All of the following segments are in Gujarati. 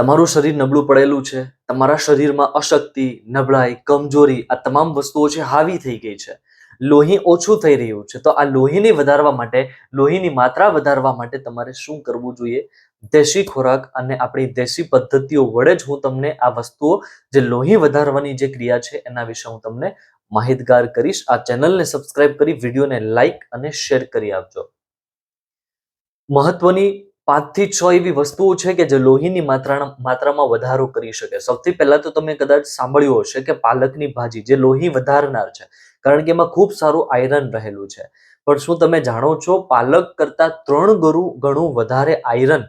તમારું શરીર નબળું પડેલું છે, તમારા શરીરમાં અશક્તિ, નબળાઈ, કમજોરી આ તમામ વસ્તુઓ છે હાવી થઈ ગઈ છે. લોહી ઓછું થઈ રહ્યું છે. તો આ લોહીને વધારવા માટે, લોહીની માત્રા વધારવા માટે તમારે શું કરવું જોઈએ? દેશી ખોરાક અને આપણી દેશી પદ્ધતિઓ વડે જ હું તમને આ વસ્તુઓ, જે લોહી વધારવાની જે ક્રિયા છે એના વિશે હું તમને માહિતગાર કરીશ. આ ચેનલને સબસ્ક્રાઇબ કરી, વિડીયોને લાઈક અને શેર કરી આપજો. મહત્વની પાંચથી છ એવી વસ્તુઓ છે કે જે લોહીની માત્રા માત્રામાં વધારો કરી શકે. સૌથી પહેલા તો તમે કદાચ સાંભળ્યું હશે કે પાલકની ભાજી જે લોહી વધારનાર છે, કારણ કે એમાં ખૂબ સારું આયરન રહેલું છે. પણ શું તમે જાણો છો પાલક કરતા ત્રણ ગણું ઘણું વધારે આયરન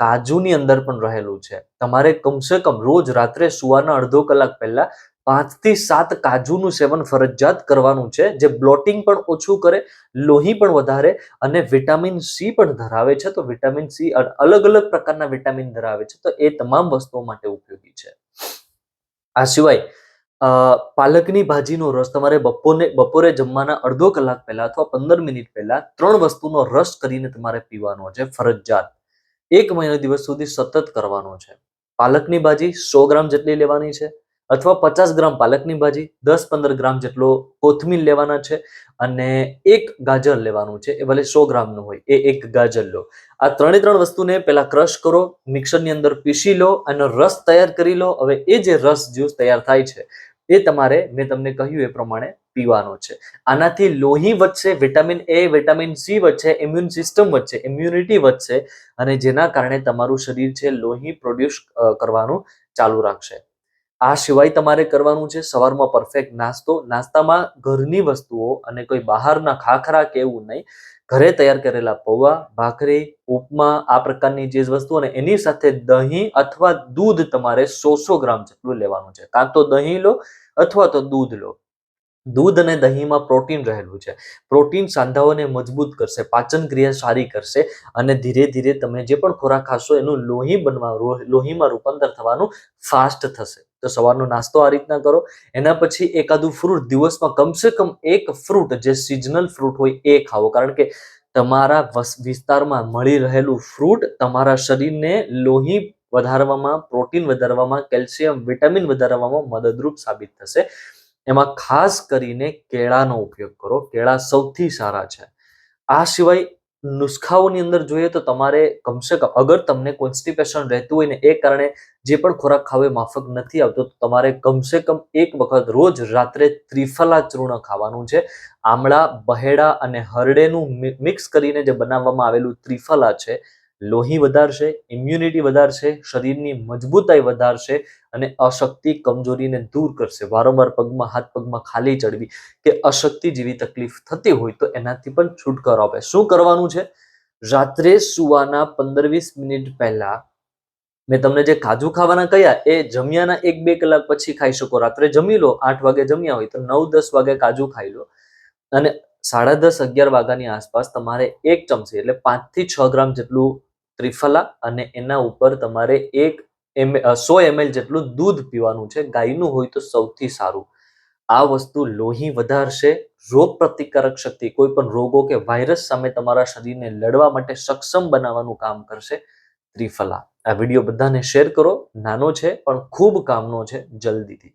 કાજુની અંદર પણ રહેલું છે? તમારે કમસે કમ રોજ રાત્રે સુવાના અડધો કલાક પહેલા પાંચથી સાત કાજુનું સેવન ફરજિયાત કરવાનું છે. જે બ્લોટિંગ પણ ઓછું કરે, લોહી પણ વધારે અને વિટામિન સી પણ ધરાવે છે. તો વિટામિન સી અલગ અલગ પ્રકારના વિટામિન ધરાવે છે. તો એ તમામ વસ્તુઓ માટે ઉપયોગી છે. આ સિવાય પાલકની ભાજીનો રસ તમારે બપોરે બપોરે જમવાના અડધો કલાક પહેલા અથવા પંદર મિનિટ પહેલા ત્રણ વસ્તુનો રસ કરીને તમારે પીવાનો છે ફરજિયાત. એક મહિનો દિવસ સુધી સતત કરવાનો છે. પાલકની ભાજી સો ગ્રામ જેટલી લેવાની છે. અથવા પચાસ ગ્રામ પાલકની ભાજી, દસ પંદર ગ્રામ જેટલો કોથમીર લેવાના છે અને એક ગાજર લેવાનું છે. એ ભલે સો ગ્રામનું હોય, એ એક ગાજર લો. આ ત્રણે ત્રણ વસ્તુને પહેલાં ક્રશ કરો, મિક્સરની અંદર પીસી લો અને રસ તૈયાર કરી લો. હવે એ જે રસ જ્યુસ તૈયાર થાય છે, એ તમારે મેં તમને કહ્યું એ પ્રમાણે પીવાનો છે. આનાથી લોહી વધશે, વિટામિન એ, વિટામિન સી વધશે, ઇમ્યુન સિસ્ટમ વધશે, ઇમ્યુનિટી વધશે અને જેના કારણે તમારું શરીર છે, લોહી પ્રોડ્યુસ કરવાનું ચાલુ રાખશે. આ સિવાય તમારે કરવાનું છે સવારમાં પરફેક્ટ નાસ્તો. નાસ્તામાં ઘરની વસ્તુઓ અને કોઈ બહારના ખાખરા કે એવું નહીં. ઘરે તૈયાર કરેલા પૌવા, ભાખરી, ઉપમા, આ પ્રકારની જે વસ્તુ અને એની સાથે દહીં અથવા દૂધ તમારે સો સો ગ્રામ જેટલું લેવાનું છે. કાં તો દહીં લો અથવા તો દૂધ લો. દૂધ અને દહીંમાં પ્રોટીન રહેલું છે. પ્રોટીન સાંધાઓને મજબૂત કરશે પાચન ક્રિયા સારી કરશે અને ધીરે ધીરે તમે જે પણ ખોરાક ખાશો એનું લોહી બનવા લોહીમાં રૂપાંતર થવાનું ફાસ્ટ થશે. તો સવારનો નાસ્તો આ રીતના કરો. એના પછી એકાદું ફ્રૂટ દિવસમાં કમસે કમ એક ફ્રૂટ જે સિઝનલ ફ્રૂટ હોય એ ખાવો કારણ કે તમારા વસ- વિસ્તારમાં મળી રહેલું ફ્રૂટ તમારા શરીરને લોહી વધારવામાં, પ્રોટીન વધારવામાં, કેલ્શિયમ, વિટામિન વધારવામાં મદદરૂપ સાબિત થશે. એમાં ખાસ કરીને કેળાનો ઉપયોગ કરો. કેળા સૌથી સારા છે. આ સિવાય નુસ્ખાઓની અંદર જોઈએ તો તમારે કમસે કમ અગર તમને કોન્સ્ટિપેશન રહેતું હોય ને એ કારણે જે પણ ખોરાક ખાવો માફક નથી આવતો, તો તમારે કમસે કમ એક વખત રોજ રાત્રે ત્રિફલા ચૂર્ણ ખાવાનું છે. આમળા બહેડા અને હરડેનું મિક્સ કરીને જે બનાવવામાં આવેલું ત્રિફલા છે લોહી વધારશે ઇમ્યુનિટી વધારશે, શરીરની મજબૂતાઈ વધારશે અને અશક્તિ કમજોરીને દૂર કરશે. વારંવાર પગમાં, હાથ પગમાં ખાલી ચડવી કે અશક્તિ જેવી તકલીફ થતી હોય તો એનાથી પણ છુટકારો આપે. શું કરવાનું છે? રાત્રે સુવાના પંદર વીસ મિનિટ પહેલા મેં તમને જે કાજુ ખાવાના કહ્યા એ જમ્યાના એક બે કલાક પછી ખાઈ શકો. રાત્રે જમી લો, આઠ વાગે જમ્યા હોય તો નવ દસ વાગે કાજુ ખાઈ લો. અને સાડા દસ, અગિયાર વાગ્યાની આસપાસ તમારે એક ચમચી એટલે પાંચથી છ ગ્રામ જેટલું ત્રિફલા અને એના ઉપર તમારે એક એમ સો એમએલ જેટલું દૂધ પીવાનું છે, ગાયનું હોય તો સૌથી સારું. આ વસ્તુ લોહી વધારશે, રોગ પ્રતિકારક શક્તિ, કોઈ પણ રોગો કે વાયરસ સામે તમારા શરીરને લડવા માટે સક્ષમ બનાવવાનું કામ કરશે ત્રિફલા. આ વીડિયો બધાને શેર કરો. નાનો છે, પણ ખૂબ કામનો છે. જલ્દીથી.